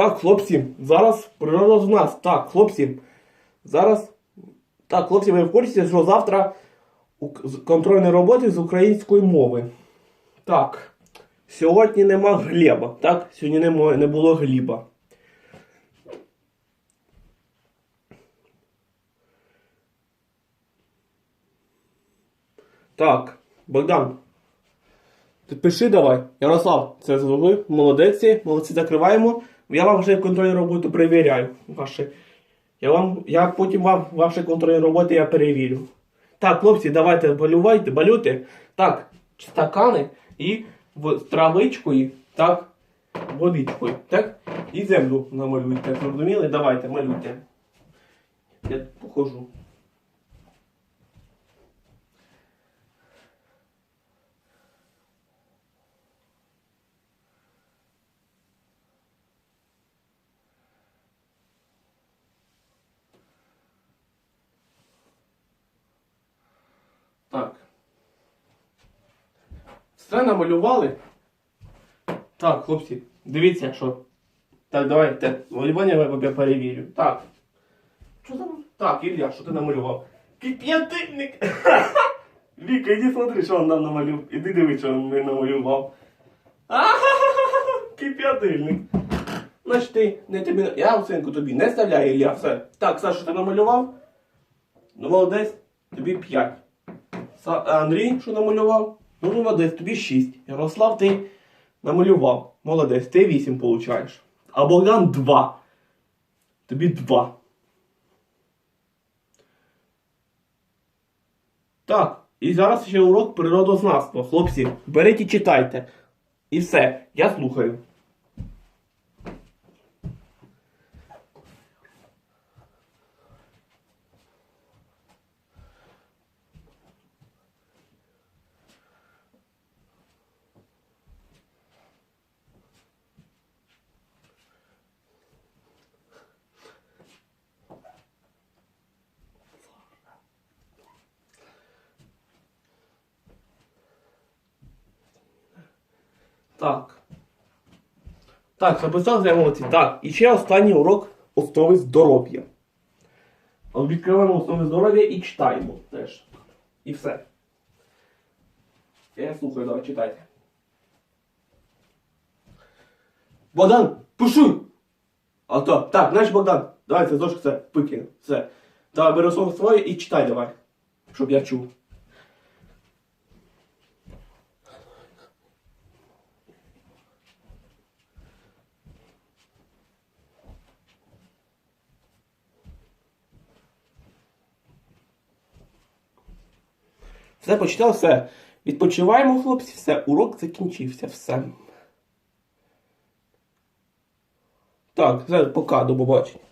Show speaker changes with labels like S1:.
S1: Так, хлопці, зараз природа з нас. Так, хлопці. Зараз. Так, хлопці, ви в курсі, що завтра контрольні роботи з української мови. Так. Сьогодні нема Глеба. Так, сьогодні нема, не було Гліба. Так, Богдан. Пиши давай. Ярослав, це зробив. Молодеці, молодці закриваємо. Я вам вже контрольну роботу перевіряю. Ваші. Я, вам, я потім вам ваші контрольні роботи я перевірю. Так, хлопці, давайте балювайте, балюйте. Так, стакани і травичкою, так, водичкою, так, і землю намалюйте. Зрозуміли? Давайте, малюйте. Я похожу. Так. Все намалювали. Так, хлопці, дивіться, що. Так, давайте. Малювання я перевірю. Так. Що там? Так, Ілля, що ти намалював? Кип'ятильник! Віка, іди смотри, що він нам намалював. Іди дивись, що він намалював. Кип'ятильник. Значить ти не тобі. Я оцінку тобі не ставляю, Ілля, все. Так, Саша, ти намалював? Ну, молодець, тобі 5. Андрій, що намалював? Ну, молодець, тобі 6. Ярослав, ти намалював. Молодець, ти 8 получаєш. А Богдан 2. Тобі 2. Так, і зараз ще урок природознавства. Хлопці, беріть і читайте. І все, я слухаю. Так. Так, записав за емоції. Так, і ще останній урок основи здоров'я. Відкриваємо основи здоров'я і читаємо теж. І все. Я слухаю, давай, читайте. Богдан, пиши! А то, так, знаєш, Богдан, давай це зошки це викинь. Все. Давай бери основи своє і читай давай. Щоб я чув. Все почитав, все. Відпочиваємо, хлопці, все, урок закінчився, все. Так, все, пока, до побачення.